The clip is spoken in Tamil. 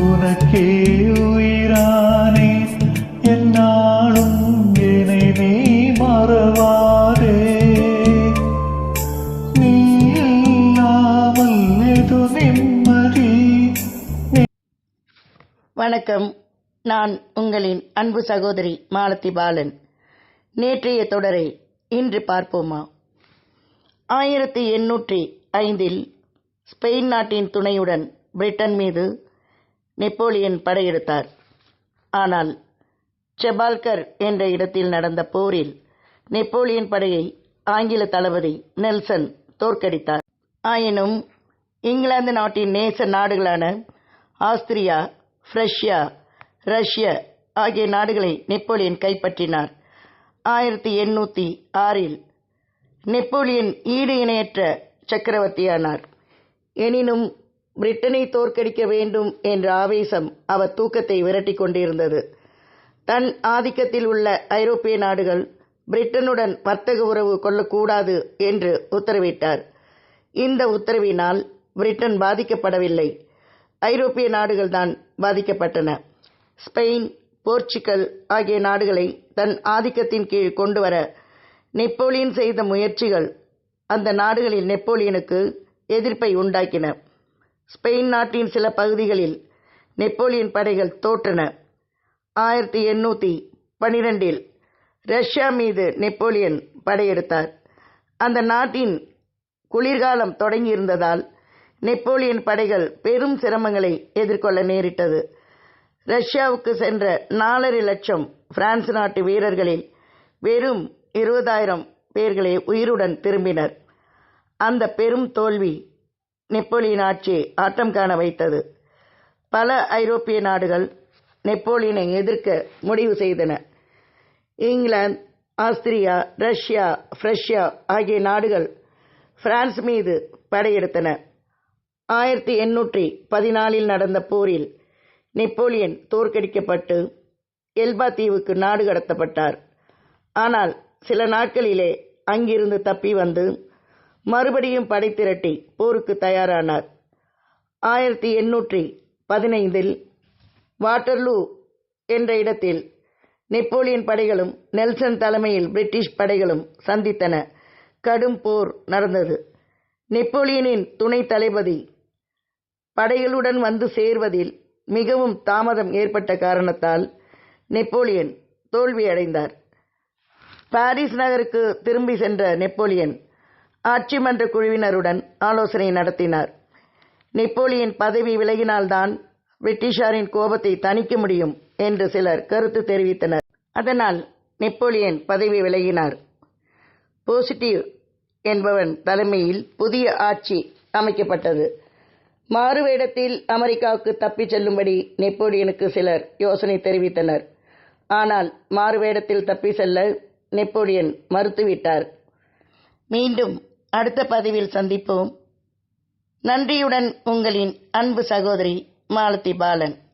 உனக்கே உயிரானே என்னாலும் என்னை நீ மறவாதே. நீ இல்லாமல் எது நிம்மதி? வணக்கம். நான் உங்களின் அன்பு சகோதரி மாலதி பாலன். நேற்றைய தொடரை இன்று பார்ப்போமா? ஆயிரத்தி எண்ணூற்றி ஐந்தில் ஸ்பெயின் நாட்டின் துணையுடன் பிரிட்டன் மீது நெப்போலியன் படையெடுத்தார். ஆனால் செபால்கர் என்ற இடத்தில் நடந்த போரில் நெப்போலியன் படையை ஆங்கில தளபதி நெல்சன் தோற்கடித்தார். ஆயினும் இங்கிலாந்து நாட்டின் நேச நாடுகளான ஆஸ்திரியா பிரஷ்யா ரஷ்யா ஆகிய நாடுகளை நெப்போலியன் கைப்பற்றினார். ஆயிரத்தி எண்ணூற்றி ஆறில் நெப்போலியன் ஈடு இணையற்ற சக்கரவர்த்தியானார். எனினும் பிரிட்டனை தோற்கடிக்க வேண்டும் என்ற ஆவேசம் அவர் தூக்கத்தை விரட்டிக் கொண்டிருந்தது. தன் ஆதிக்கத்தில் உள்ள ஐரோப்பிய நாடுகள் பிரிட்டனுடன் வர்த்தக உறவு கொள்ளக்கூடாது என்று உத்தரவிட்டார். இந்த உத்தரவினால் பிரிட்டன் பாதிக்கப்படவில்லை. ஐரோப்பிய நாடுகள் தான் பாதிக்கப்பட்டன. ஸ்பெயின் போர்ச்சுகல் ஆகிய நாடுகளை தன் ஆதிக்கத்தின் கீழ் கொண்டு வர நெப்போலியன் செய்த முயற்சிகள் அந்த நாடுகளில் நெப்போலியனுக்கு எதிர்ப்பை உண்டாக்கின. ஸ்பெயின் நாட்டின் சில பகுதிகளில் நெப்போலியன் படைகள் தோற்றன. ஆயிரத்தி எண்ணூற்றி பனிரெண்டில் ரஷ்யா மீது நெப்போலியன் படையெடுத்தார். அந்த நாட்டின் குளிர்காலம் தொடங்கியிருந்ததால் நெப்போலியன் படைகள் பெரும் சிரமங்களை எதிர்கொள்ள நேரிட்டது. ரஷ்யாவுக்கு சென்ற நாலரை லட்சம் பிரான்ஸ் நாட்டு வீரர்களில் வெறும் இருபதாயிரம் பேர்களே உயிருடன் திரும்பினர். அந்த பெரும் தோல்வி நெப்போலியன் ஆட்சியை ஆட்டம் காண வைத்தது. பல ஐரோப்பிய நாடுகள் நெப்போலியனை எதிர்க்க முடிவு செய்தன. இங்கிலாந்து ஆஸ்திரியா ரஷ்யா பிரஷ்யா ஆகிய நாடுகள் பிரான்ஸ் மீது படையெடுத்தன. ஆயிரத்தி எண்ணூற்றி பதினாலில் நடந்த போரில் நெப்போலியன் தோற்கடிக்கப்பட்டு எல்பா தீவுக்கு நாடு கடத்தப்பட்டார். ஆனால் சில நாட்களிலே அங்கிருந்து தப்பி வந்து மறுபடியும் படை திரட்டி போருக்கு தயாரானார். ஆயிரத்தி எண்ணூற்றி பதினைந்தில் வாட்டர்லூ என்ற இடத்தில் நெப்போலியன் படைகளும் நெல்சன் தலைமையில் பிரிட்டிஷ் படைகளும் சந்தித்தன. கடும் போர் நடந்தது. நெப்போலியனின் துணை தளபதி படைகளுடன் வந்து சேர்வதில் மிகவும் தாமதம் ஏற்பட்ட காரணத்தால் நெப்போலியன் தோல்வியடைந்தார். பாரிஸ் நகருக்கு திரும்பி சென்ற நெப்போலியன் ஆட்சி மன்ற குழுவினருடன் ஆலோசனை நடத்தினார். நெப்போலியன் பதவி விலகினால்தான் பிரிட்டிஷாரின் கோபத்தை தணிக்க முடியும் என்று சிலர் கருத்து தெரிவித்தனர். அதனால் நெப்போலியன் பதவி விலகினார். போசிட்டிவ் என்பவன் தலைமையில் புதிய ஆட்சி அமைக்கப்பட்டது. மாறுவேடத்தில் அமெரிக்காவுக்கு தப்பிச் செல்லும்படி நெப்போலியனுக்கு சிலர் யோசனை தெரிவித்தனர். ஆனால் மாறுவேடத்தில் தப்பி செல்ல நெப்போலியன் மறுத்துவிட்டார். மீண்டும் அடுத்த பதிவில் சந்திப்போம். நன்றியுடன் உங்களின் அன்பு சகோதரி மாலதி பாலன்.